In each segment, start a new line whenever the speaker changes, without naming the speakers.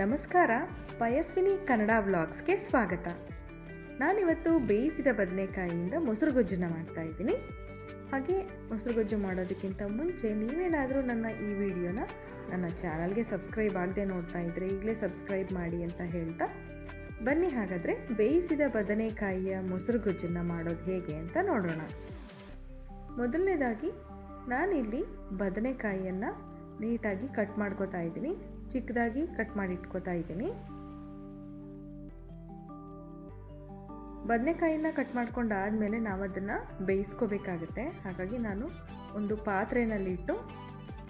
ನಮಸ್ಕಾರ, ಪಯಸ್ವಿನಿ ಕನ್ನಡ ವ್ಲಾಗ್ಸ್ಗೆ ಸ್ವಾಗತ. ನಾನಿವತ್ತು ಬೇಯಿಸಿದ ಬದನೆಕಾಯಿಯಿಂದ ಮೊಸರು ಗೊಜ್ಜನ್ನು ಮಾಡ್ತಾ ಇದ್ದೀನಿ. ಹಾಗೆ ಮೊಸರು ಗೊಜ್ಜು ಮಾಡೋದಕ್ಕಿಂತ ಮುಂಚೆ ನೀವೇನಾದರೂ ನನ್ನ ಈ ವಿಡಿಯೋನ ನನ್ನ ಚಾನಲ್ಗೆ ಸಬ್ಸ್ಕ್ರೈಬ್ ಆಗದೆ ನೋಡ್ತಾ ಇದ್ದರೆ ಈಗಲೇ ಸಬ್ಸ್ಕ್ರೈಬ್ ಮಾಡಿ ಅಂತ ಹೇಳ್ತಾ, ಬನ್ನಿ ಹಾಗಾದರೆ ಬೇಯಿಸಿದ ಬದನೆಕಾಯಿಯ ಮೊಸರು ಗೊಜ್ಜನ್ನು ಮಾಡೋದು ಹೇಗೆ ಅಂತ ನೋಡೋಣ. ಮೊದಲನೇದಾಗಿ ನಾನಿಲ್ಲಿ ಬದನೆಕಾಯಿಯನ್ನು ನೀಟಾಗಿ ಕಟ್ ಮಾಡ್ಕೋತಾ ಇದ್ದೀನಿ. ಚಿಕ್ಕದಾಗಿ ಕಟ್ ಮಾಡಿ ಇಟ್ಕೋತಾ ಇದ್ದೀನಿ. ಬದನೆಕಾಯಿನ ಕಟ್ ಮಾಡ್ಕೊಂಡಾದಮೇಲೆ ನಾವು ಅದನ್ನು ಬೇಯಿಸ್ಕೋಬೇಕಾಗುತ್ತೆ. ಹಾಗಾಗಿ ನಾನು ಒಂದು ಪಾತ್ರೆನಲ್ಲಿಟ್ಟು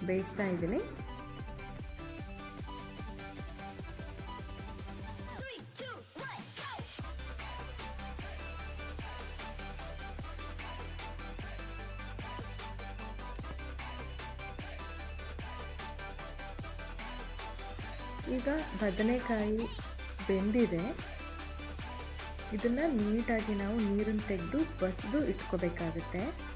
ಬೇಯಿಸ್ತಾ ಇದ್ದೀನಿ. ಈಗ ಬದನೆಕಾಯಿ ಬೆಂದಿದೆ. ಇದನ್ನು ನೀಟಾಗಿ ನಾವು ನೀರನ್ನು ತೆಗೆದು ಬಸಿದು ಇಟ್ಕೋಬೇಕಾಗುತ್ತೆ.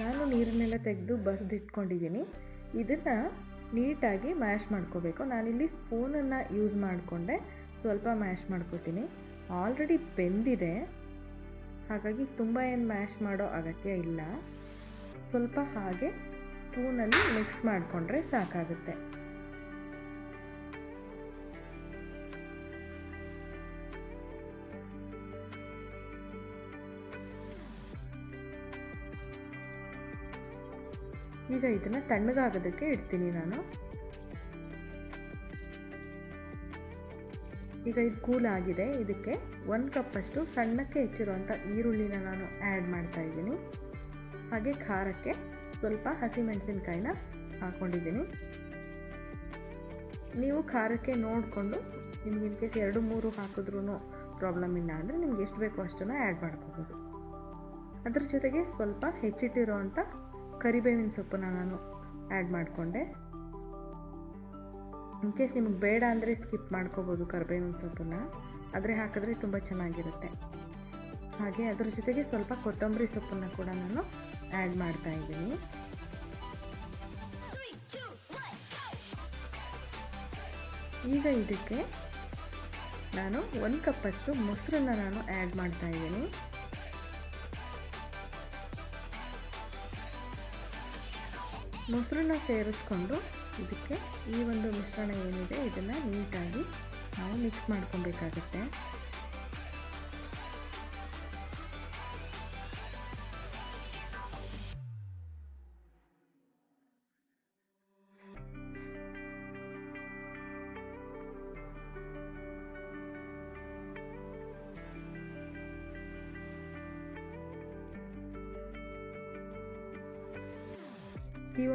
ನಾನು ನೀರನ್ನೆಲ್ಲ ತೆಗೆದು ಬಸ್ದು ಇಟ್ಕೊಂಡಿದ್ದೀನಿ. ಇದನ್ನು ನೀಟಾಗಿ ಮ್ಯಾಶ್ ಮಾಡ್ಕೋಬೇಕು. ನಾನಿಲ್ಲಿ ಸ್ಪೂನನ್ನು ಯೂಸ್ ಮಾಡಿಕೊಂಡೆ. ಸ್ವಲ್ಪ ಮ್ಯಾಶ್ ಮಾಡ್ಕೋತೀನಿ. ಆಲ್ರೆಡಿ ಬೆಂದಿದೆ. ಹಾಗಾಗಿ ತುಂಬ ಏನು ಮ್ಯಾಶ್ ಮಾಡೋ ಅಗತ್ಯ ಇಲ್ಲ. ಸ್ವಲ್ಪ ಹಾಗೆ ಸ್ಪೂನಲ್ಲಿ ಮಿಕ್ಸ್ ಮಾಡಿಕೊಂಡ್ರೆ ಸಾಕಾಗುತ್ತೆ. ಈಗ ಇದನ್ನು ತಣ್ಣಗಾಗೋದಕ್ಕೆ ಇಡ್ತೀನಿ ನಾನು. ಈಗ ಇದು ಕೂಲ್ ಆಗಿದೆ. ಇದಕ್ಕೆ ಒಂದು ಕಪ್ಪಷ್ಟು ಸಣ್ಣಕ್ಕೆ ಹೆಚ್ಚಿರುವಂಥ ಈರುಳ್ಳಿನ ನಾನು ಆ್ಯಡ್ ಮಾಡ್ತಾ ಇದ್ದೀನಿ. ಹಾಗೆ ಖಾರಕ್ಕೆ ಸ್ವಲ್ಪ ಹಸಿಮೆಣಸಿನ್ಕಾಯಿನ ಹಾಕ್ಕೊಂಡಿದ್ದೀನಿ ನೀವು ಖಾರಕ್ಕೆ ನೋಡಿಕೊಂಡು ನಿಮ್ಗೆ ಇನ್ ಕೇಸ್ ಎರಡು ಮೂರು ಹಾಕಿದ್ರೂ ಪ್ರಾಬ್ಲಮ್ ಇಲ್ಲ ಅಂದರೆ ನಿಮ್ಗೆ ಎಷ್ಟು ಬೇಕೋ ಅಷ್ಟನ್ನು ಆ್ಯಡ್ ಮಾಡ್ಕೋಬೋದು. ಅದ್ರ ಜೊತೆಗೆ ಸ್ವಲ್ಪ ಹೆಚ್ಚಿಟ್ಟಿರೋ ಅಂಥ ಕರಿಬೇವಿನ ಸೊಪ್ಪನ್ನ ನಾನು ಆ್ಯಡ್ ಮಾಡಿಕೊಂಡೆ. ಇನ್ ಕೇಸ್ ನಿಮಗೆ ಬೇಡ ಅಂದರೆ ಸ್ಕಿಪ್ ಮಾಡ್ಕೋಬೋದು ಕರಿಬೇವಿನ ಸೊಪ್ಪನ್ನ. ಆದರೆ ಹಾಕಿದ್ರೆ ತುಂಬ ಚೆನ್ನಾಗಿರುತ್ತೆ. ಹಾಗೆ ಅದ್ರ ಜೊತೆಗೆ ಸ್ವಲ್ಪ ಕೊತ್ತಂಬರಿ ಸೊಪ್ಪನ್ನು ಕೂಡ ನಾನು ಆ್ಯಡ್ ಮಾಡ್ತಾ ಇದ್ದೀನಿ. ಈಗ ಇದಕ್ಕೆ ನಾನು ಒಂದು ಕಪ್ಪಷ್ಟು ಮೊಸರನ್ನ ನಾನು ಆ್ಯಡ್ ಮಾಡ್ತಾ ಇದ್ದೀನಿ. ಮೊಸರನ್ನ ಸೇರಿಸ್ಕೊಂಡು ಇದಕ್ಕೆ ಈ ಒಂದು ಮಿಶ್ರಣ ಏನಿದೆ, ಇದನ್ನು ನೀಟಾಗಿ ನಾವು ಮಿಕ್ಸ್ ಮಾಡ್ಕೊಬೇಕಾಗತ್ತೆ.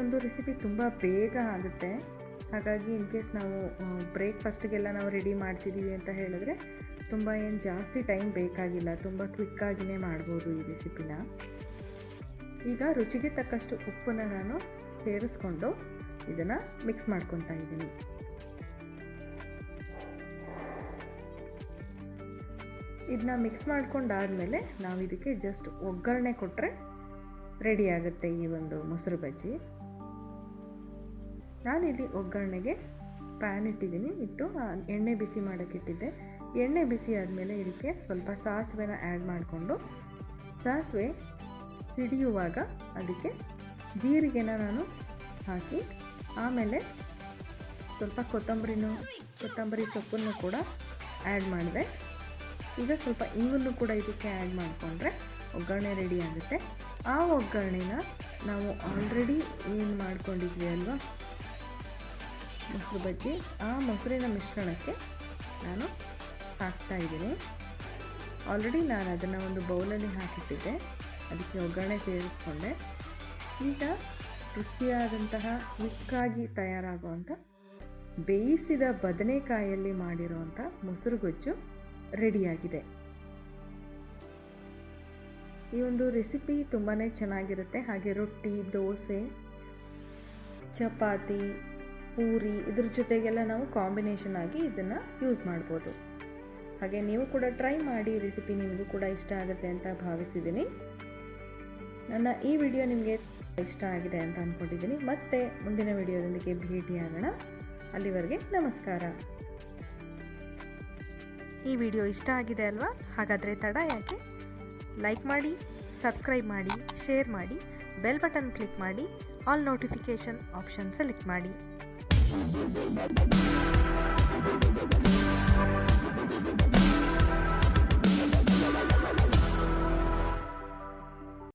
ಒಂದು ರೆಸಿಪಿ ತುಂಬ ಬೇಗ ಆಗುತ್ತೆ. ಹಾಗಾಗಿ ಇನ್ ಕೇಸ್ ನಾವು ಬ್ರೇಕ್ಫಾಸ್ಟಿಗೆಲ್ಲ ನಾವು ರೆಡಿ ಮಾಡ್ತಿದ್ದೀವಿ ಅಂತ ಹೇಳಿದ್ರೆ ತುಂಬ ಏನು ಜಾಸ್ತಿ ಟೈಮ್ ಬೇಕಾಗಿಲ್ಲ. ತುಂಬ ಕ್ವಿಕ್ಕಾಗಿಯೇ ಮಾಡ್ಬೋದು ಈ ರೆಸಿಪಿನ ಈಗ ರುಚಿಗೆ ತಕ್ಕಷ್ಟು ಉಪ್ಪನ್ನು ನಾನು ಸೇರಿಸ್ಕೊಂಡು ಇದನ್ನು ಮಿಕ್ಸ್ ಮಾಡ್ಕೊತಾ ಇದ್ದೀನಿ. ಇದನ್ನ ಮಿಕ್ಸ್ ಮಾಡ್ಕೊಂಡಾದಮೇಲೆ ನಾವು ಇದಕ್ಕೆ ಜಸ್ಟ್ ಒಗ್ಗರಣೆ ಕೊಟ್ಟರೆ ರೆಡಿ ಆಗುತ್ತೆ ಈ ಒಂದು ಮೊಸರು ಬಜ್ಜಿ. ನಾನಿಲ್ಲಿ ಒಗ್ಗರಣೆಗೆ ಪ್ಯಾನ್ ಇಟ್ಟಿದ್ದೀನಿ. ಇಟ್ಟು ಎಣ್ಣೆ ಬಿಸಿ ಮಾಡೋಕ್ಕಿಟ್ಟಿದ್ದೆ ಎಣ್ಣೆ ಬಿಸಿ ಆದಮೇಲೆ ಇದಕ್ಕೆ ಸ್ವಲ್ಪ ಸಾಸಿವೆನ ಆ್ಯಡ್ ಮಾಡಿಕೊಂಡು, ಸಾಸಿವೆ ಸಿಡಿಯುವಾಗ ಅದಕ್ಕೆ ಜೀರಿಗೆನ ನಾನು ಹಾಕಿ, ಆಮೇಲೆ ಸ್ವಲ್ಪ ಕೊತ್ತಂಬರಿನೂ, ಕೊತ್ತಂಬರಿ ಸೊಪ್ಪನ್ನು ಕೂಡ ಆ್ಯಡ್ ಮಾಡಿದೆ. ಈಗ ಸ್ವಲ್ಪ ಇಂಗನ್ನು ಕೂಡ ಇದಕ್ಕೆ ಆ್ಯಡ್ ಮಾಡಿಕೊಂಡ್ರೆ ಒಗ್ಗರಣೆ ರೆಡಿ ಆಗುತ್ತೆ. ಆ ಒಗ್ಗರಣೆನ ನಾವು ಆಲ್ರೆಡಿ ಏನು ಮಾಡ್ಕೊಂಡಿದ್ವಿ ಅಲ್ವಾ? ಮೊಸರು ಬಜ್ಜಿ. ಆ ಮೊಸರಿನ ಮಿಶ್ರಣಕ್ಕೆ ನಾನು ಹಾಕ್ತಾ ಇದ್ದೀನಿ. ಆಲ್ರೆಡಿ ನಾನು ಅದನ್ನು ಒಂದು ಬೌಲಲ್ಲಿ ಹಾಕಿಟ್ಟಿದ್ದೆ. ಅದಕ್ಕೆ ಒಗ್ಗರಣೆ ಸೇರಿಸ್ಕೊಂಡೆ. ಈಗ ರುಚಿಯಾದಂತಹ ಕ್ವಿಕ್ಕಾಗಿ ತಯಾರಾಗುವಂಥ ಬೇಯಿಸಿದ ಬದನೆಕಾಯಲ್ಲಿ ಮಾಡಿರುವಂಥ ಮೊಸರು ಗೊಜ್ಜು ರೆಡಿಯಾಗಿದೆ ಈ ಒಂದು ರೆಸಿಪಿ ತುಂಬಾ ಚೆನ್ನಾಗಿರುತ್ತೆ. ಹಾಗೆ ರೊಟ್ಟಿ, ದೋಸೆ, ಚಪಾತಿ, ಪೂರಿ ಇದ್ರ ಜೊತೆಗೆಲ್ಲ ನಾವು ಕಾಂಬಿನೇಷನ್ ಆಗಿ ಇದನ್ನು ಯೂಸ್ ಮಾಡ್ಬೋದು. ಹಾಗೆ ನೀವು ಕೂಡ ಟ್ರೈ ಮಾಡಿ ರೆಸಿಪಿ ನಿಮಗೂ ಕೂಡ ಇಷ್ಟ ಆಗುತ್ತೆ ಅಂತ ಭಾವಿಸಿದ್ದೀನಿ. ನನ್ನ ಈ ವಿಡಿಯೋ ನಿಮಗೆ ಇಷ್ಟ ಆಗಿದೆ ಅಂತ ಅಂದ್ಕೊಂಡಿದ್ದೀನಿ ಮತ್ತೆ ಮುಂದಿನ ವಿಡಿಯೋದೊಂದಿಗೆ ಭೇಟಿಯಾಗೋಣ ಅಲ್ಲಿವರೆಗೆ ನಮಸ್ಕಾರ. ಈ ವಿಡಿಯೋ ಇಷ್ಟ ಆಗಿದೆ ಅಲ್ವಾ? ಹಾಗಾದರೆ ತಡ ಯಾಕೆ? ಲೈಕ್ ಮಾಡಿ ಸಬ್ಸ್ಕ್ರೈಬ್ ಮಾಡಿ ಶೇರ್ ಮಾಡಿ ಬೆಲ್ ಬಟನ್ ಕ್ಲಿಕ್ ಮಾಡಿ ಆಲ್ ನೋಟಿಫಿಕೇಷನ್ ಆಪ್ಷನ್ ಸೆಲೆಕ್ಟ್ ಮಾಡಿ.